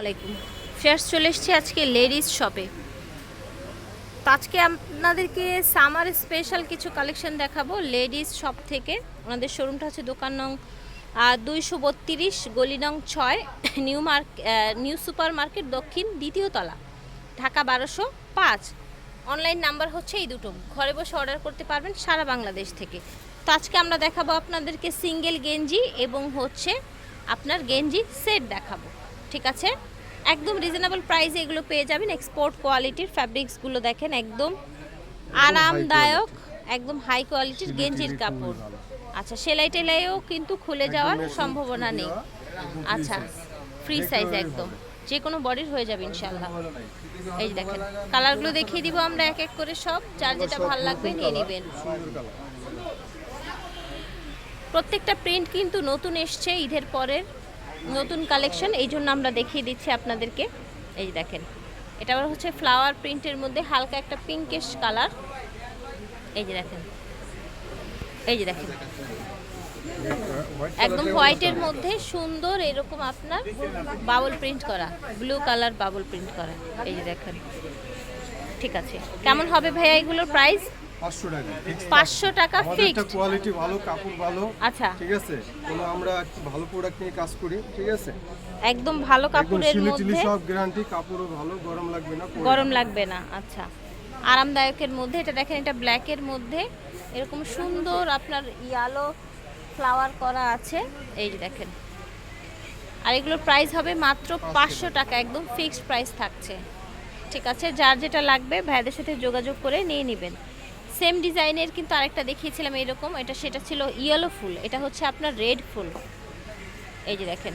আলাইকুম ফ্রেশ চলে এসেছি আজকে লেডিস শপে তো আজকে আপনাদেরকে সামার স্পেশাল কিছু কালেকশন দেখাবো লেডিস শপ থেকে। ওনাদের শোরুমটা হচ্ছে দোকান নং দুইশো বত্রিশ, গলি নং ছয় new mark new super market দক্ষিণ দ্বিতীয় তলা, ঢাকা বারোশো পাঁচ। অনলাইন নাম্বার হচ্ছে এই দুটো। ঘরে বসে অর্ডার করতে পারবেন সারা বাংলাদেশ থেকে। তো আজকে আমরা দেখাবো আপনাদেরকে সিঙ্গেল গেঞ্জি এবং হচ্ছে আপনার গেঞ্জি সেট দেখাবো। ঠিক আছে? একদম রিজনেবল প্রাইসে এগুলো পেয়ে যাবেন। এক্সপোর্ট কোয়ালিটির ফ্যাব্রিক্সগুলো দেখেন একদম আরামদায়ক একদম হাই কোয়ালিটির গেঞ্জির কাপড়। আচ্ছা সেলাই টেলাইও কিন্তু খুলে যাওয়ার সম্ভাবনা নেই। আচ্ছা ফ্রি সাইজ একদম। যে কোনো বডির হয়ে যাবে ইনশাল্লাহ এই যে দেখেন কালারগুলো দেখিয়ে দিব আমরা এক এক করে সব। যার যেটা ভালো লাগবে নিয়ে নেবেন। প্রত্যেকটা প্রিন্ট কিন্তু নতুন এসছে ঈদের পরের। নতুন কালেকশন এই জন্য আমরা দেখিয়ে দিচ্ছি আপনাদেরকে। এই দেখেন, এটা আবার হচ্ছে ফ্লাওয়ার প্রিন্টের মধ্যে হালকা একটা পিঙ্কিশ কালার এই যে দেখেন, এই যে দেখেন। একদম হোয়াইটের মধ্যে সুন্দর এরকম আপনার বাবল প্রিন্ট করা ব্লু কালার বাবল প্রিন্ট করা। এই যে দেখেন, ঠিক আছে। কেমন হবে ভাইয়া এগুলোর প্রাইস পাঁচশো টাকা। ফিক্সড কোয়ালিটি ভালো কাপড় ভালো আচ্ছা। ঠিক আছে? কোনো আমরা ভালো প্রোডাক্ট নিয়ে কাজ করি ঠিক আছে? একদম ভালো কাপড়ের মধ্যে। সব গ্যারান্টি কাপড়ও ভালো গরম লাগবে না গরম লাগবে না আচ্ছা। আরামদায়কের মধ্যে এটা দেখেন এটা ব্ল্যাকের মধ্যে। এরকম সুন্দর আপনার ইয়ালো ফ্লাওয়ার করা আছে। এই যে দেখেন। আর এগুলোর প্রাইস হবে মাত্র পাঁচশো টাকা। একদম ফিক্সড প্রাইস থাকছে। ঠিক আছে? যার যেটা লাগবে ভাইদের সাথে যোগাযোগ করে নিয়ে নেবেন। সেম ডিজাইনের কিন্তু আরেকটা দেখিয়েছিলাম এরকম এটা সেটা ছিল ইয়েলো ফুল এটা হচ্ছে আপনার রেড ফুল। এই যে দেখেন।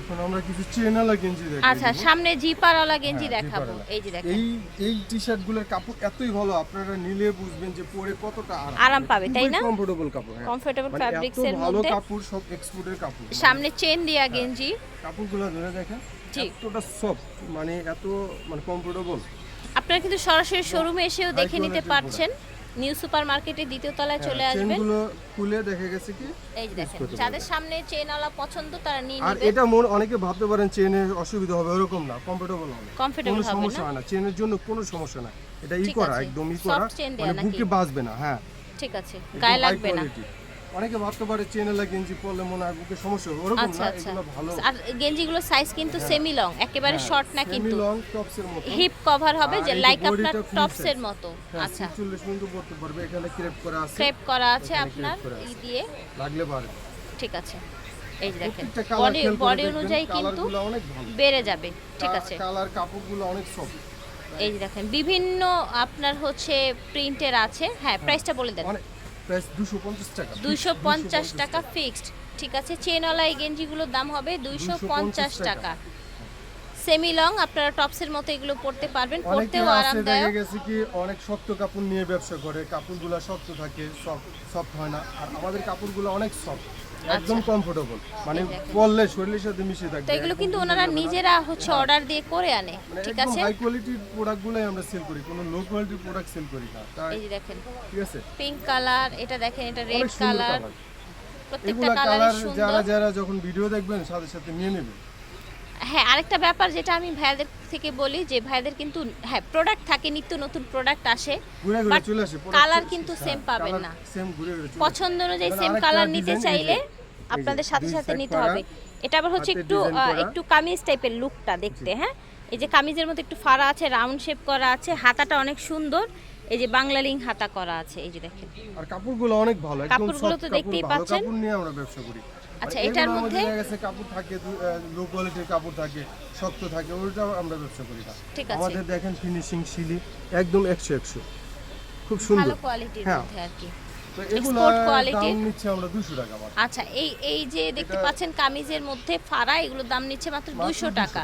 এখন আমরা কিছু চেনালা গেঞ্জি আচ্ছা সামনে জিপারওয়ালা গেঞ্জি হ্যাঁ, দেখাবো এই যে দেখেন। এই এই টি শার্ট কাপড় এতই ভালো আপনারা নিলে বুঝবেন যে পরে কতটা আরাম পাবে, তাই না? কমফোর্টেবল কাপড় হ্যাঁ। কমফোর্টেবল মানে এত ফ্যাব্রিক্সের ভালো কাপড় সব এক্সপোর্টের কাপড়। সামনে চেন দেয়া গেঞ্জি। কাপড়গুলো ধরে দেখেন এতটা সফট মানে এত মানে কমফোর্টেবল আপনারা কিন্তু সরাসরি শোরুমে এসেও দেখে নিতে পারছেন। নিউ সুপার মার্কেটের দ্বিতীয় তলায় চলে আসবেন। চেনগুলো খুলে দেখে গেছে কি? এই যে দেখেন যাদের সামনে চেনওয়ালা পছন্দ তারা নিয়ে আর এটা মন অনেকে ভাবতে পারেন চেনের অসুবিধা হবে ওরকম না কমফোর্টেবল হবে। কোনো হবে সমস্যা না? হয় না চেনের জন্য কোনো সমস্যা না এটা ই করা একদম ই করা মানে? বুকে বাজবে না হ্যাঁ। ঠিক আছে গায়ে লাগবে না। অনেকে ভাবতে পারে চেনেলা গেঞ্জি পরলে মনে হয় বুকে সমস্যা হবে। ওরকম আচ্ছা না আচ্ছা এগুলো ভালো। আর গেঞ্জিগুলোর সাইজ কিন্তু সেমি লং একেবারে শর্ট না কিন্তু। সেমি লং টপসের মতো। হিপ কভার হবে যে লাইক আপনার টা free টপসের মতো। হ্যাঁ, আচ্ছা। 46 পর্যন্ত পড়তে পারবে এখানে ক্রেপ করা আছে। ক্রেপ করা আছে আপনার ই দিয়ে। লাগলে পারে ঠিক আছে। এই দেখেন বডি বডি অনুযায়ী কিন্তু বেড়ে যাবে। ঠিক আছে। কালার কাপড়গুলো অনেক সফট এই দেখেন বিভিন্ন আপনার হচ্ছে প্রিন্টের আছে। হ্যাঁ প্রাইসটা বলে দেন। প্রাইস 250 টাকা। দুইশো পঞ্চাশ টাকা ফিক্সড। ঠিক আছে চেনওয়ালা এই গেঞ্জিগুলোর দাম হবে দুইশো পঞ্চাশ 250 টাকা। সেমি লং আপনারা টপসের মতো এগুলো পড়তে পারবেন পড়তেও আছে দেখা আরামদায়ক গেছে কি অনেক শক্ত কাপড় নিয়ে ব্যবসা করে কাপড়গুলো শক্ত থাকে সফট হয় না। আর আমাদের কাপড়গুলো অনেক সফট একদম কমফোর্টেবল মানে আচ্ছা। পরলে শরীরের সাথে মিশে থাকে তো এগুলো কিন্তু ওনারা নিজেরা হচ্ছে অর্ডার দিয়ে করে আনে মানে ঠিক আছে? হাই কোয়ালিটির প্রোডাক্টগুলোই আমরা সেল করি কোনো লো কোয়ালিটির প্রোডাক্ট সেল করি না। তাই এই যে দেখেন ঠিক আছে? পিঙ্ক কালার এটা দেখেন এটা রেড কালার প্রত্যেকটা কালার সুন্দর যারা যারা যখন ভিডিও দেখবেন সাথে সাথে নিয়ে নেবেন। হ্যাঁ আরেকটা ব্যাপার যেটা আমি ভাইয়াদের থেকে বলি যে ভাইয়াদের কিন্তু হ্যাঁ প্রোডাক্ট থাকে নিত্য নতুন প্রোডাক্ট আসে আসে colour কিন্তু সেম পাবেন না। পছন্দ অনুযায়ী সেম কালার নিতে চাইলে আপনাদের সাথে সাথে নিতে হবে। এটা আবার হচ্ছে একটু একটু কামিজ টাইপের লুকটা দেখতে হ্যাঁ? এই যে কামিজের মধ্যে একটু ফাড়া আছে রাউন্ড শেপ করা আছে হাতাটা অনেক সুন্দর। এই যে বাংলা লিং হাতা করা আছে এই যে দেখেন। আর কাপড়গুলো অনেক ভালো একদম কাপড়গুলো তো দেখতেই পাচ্ছেন। কাপড় নিয়ে আমরা ব্যবসা করি। আচ্ছা, এটার মধ্যে- গেছে কাপড় থাকে লো কোয়ালিটির কাপড় থাকে শক্ত থাকে ওইটাও আমরা ব্যবসা করি না। আমাদের দেখেন ফিনিশিং শিলি একদম একশো একশো। খুব ভালো কোয়ালিটির হ্যাঁ। মধ্যে আর কি। আচ্ছা এই এই যে দেখতে পাচ্ছেন কামিজের মধ্যে ফাড়া এগুলোর দাম নিচ্ছে মাত্র মাত্র দুশো টাকা।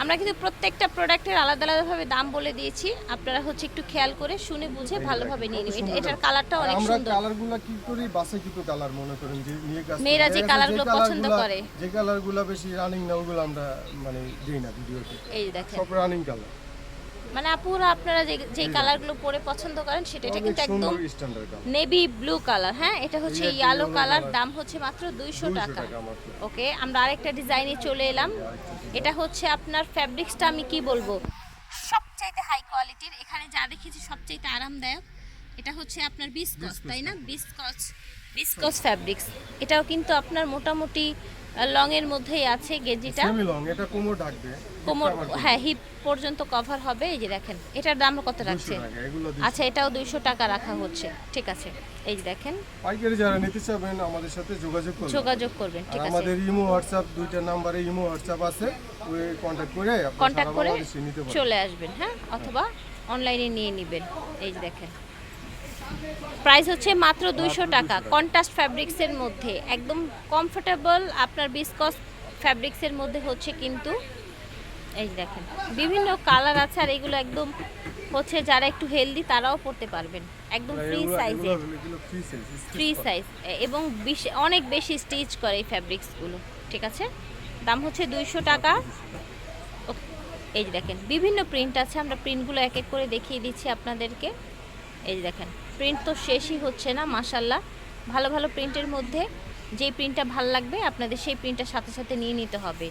আমরা কিন্তু প্রত্যেকটা প্রোডাক্টের আলাদা আলাদাভাবে দাম বলে দিয়েছি। আপনারা হচ্ছে একটু খেয়াল করে শুনে বুঝে ভালোভাবে নিয়ে নেবেন। এটার কালারটা অনেক সুন্দর। আমরা কালারগুলো কি করি? বাসে কিন্তু কালার মনে করেন যে নিয়ে কাজ মেয়েরা যে কালারগুলো পছন্দ করে। যে কালারগুলো বেশি রানিং না ওগুলো আমরা মানে দেই না ভিডিওতে। এই দেখেন। সব রানিং কালার মানে আপুরা আপনারা যে যে কালারগুলো পরে পছন্দ করেন সেটা এটা কিন্তু একদম নেভি ব্লু কালার হ্যাঁ? এটা হচ্ছে ইয়েলো কালার দাম হচ্ছে মাত্র দুইশো 200 টাকা। টাকা ওকে আমরা আরেকটা ডিজাইনে চলে এলাম। এটা হচ্ছে আপনার ফ্যাব্রিক্সটা আমি কি বলব? সবচাইতে হাই কোয়ালিটির এখানে যা দেখেছি সবচাইতে আরামদায়ক এটা হচ্ছে আপনার বিসকস তাই না? বিসকস বিসকস ফ্যাব্রিক্স এটাও কিন্তু আপনার মোটামুটি লং এর মধ্যেই আছে গেঞ্জিটা। সেমি লং এটা কোমর ঢাকবে কোমর হ্যাঁ হিপ পর্যন্ত কভার হবে এই যে দেখেন এটার দাম কত রাখছে? আচ্ছা এটাও দুইশো টাকা রাখা হচ্ছে ঠিক আছে এই যে দেখেন। পাইকারি যারা নিতে চাবেন আমাদের সাথে যোগাযোগ করবেন। যোগাযোগ করবেন ঠিক আছে। আমাদের ইমো হোয়াটসঅ্যাপ দুইটা নাম্বারে ইমো হোয়াটসঅ্যাপ আছে ওই কন্ট্যাক্ট করে আপনারা কন্ট্যাক্ট করে চলে আসবেন হ্যাঁ অথবা অনলাইনে নিয়ে নেবেন এই যে দেখেন। প্রাইস হচ্ছে মাত্র দুইশো টাকা। কন্ট্রাস্ট ফ্যাব্রিক্সের মধ্যে। একদম কমফোর্টেবল আপনার বিসকস ফ্যাব্রিক্সের মধ্যে হচ্ছে কিন্তু এই দেখেন বিভিন্ন কালার আছে আর এগুলো একদম হচ্ছে যারা একটু হেলদি তারাও পড়তে পারবেন। একদম ফ্রি stitch ফ্রি সাইজ এবং অনেক বেশি স্টিচ করে এই ফ্যাব্রিক্সগুলো। ঠিক আছে? দাম হচ্ছে দুইশো টাকা। এই দেখেন বিভিন্ন প্রিন্ট আছে। আমরা প্রিন্টগুলো এক এক করে দেখিয়ে দিচ্ছি আপনাদেরকে। এই যে দেখেন প্রিন্ট তো শেষই হচ্ছে না মাসাল্লাহ ভালো ভালো প্রিন্টের মধ্যে যে প্রিন্টটা ভালো লাগবে, আপনাদের সেই প্রিন্টের সাথে সাথে নিয়ে নিতে হবে।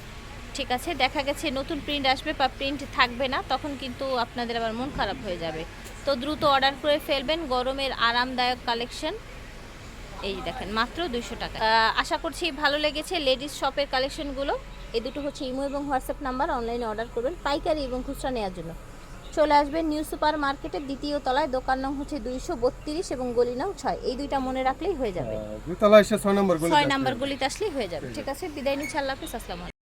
ঠিক আছে, দেখা গেছে নতুন প্রিন্ট আসবে বা প্রিন্ট থাকবে না, তখন কিন্তু আপনাদের আবার মন খারাপ হয়ে যাবে। তো দ্রুত অর্ডার করে ফেলবেন, গরমের আরামদায়ক কালেকশন এই দেখেন, মাত্র দুইশো টাকা। আশা করছি ভালো লেগেছে লেডিস শপের কালেকশনগুলো এই দুটো হচ্ছে ইমো এবং হোয়াটসঅ্যাপ নাম্বার অনলাইনে অর্ডার করবেন, পাইকারি এবং খুচরা নেওয়ার জন্য। চলে আসবেন নিউ সুপার মার্কেটের দ্বিতীয় তলায়। দোকান নং হচ্ছে দুইশো বত্রিশ এবং গলি নং ছয়। এই দুইটা মনে রাখলেই হয়ে যাবে। হ্যাঁ, ছয় নম্বর গলি ছয় নাম্বার গলিতে আসলেই হয়ে যাবে। ঠিক আছে বিদায় নিচ্ছি আল্লাহ হাফিজ আসসালামু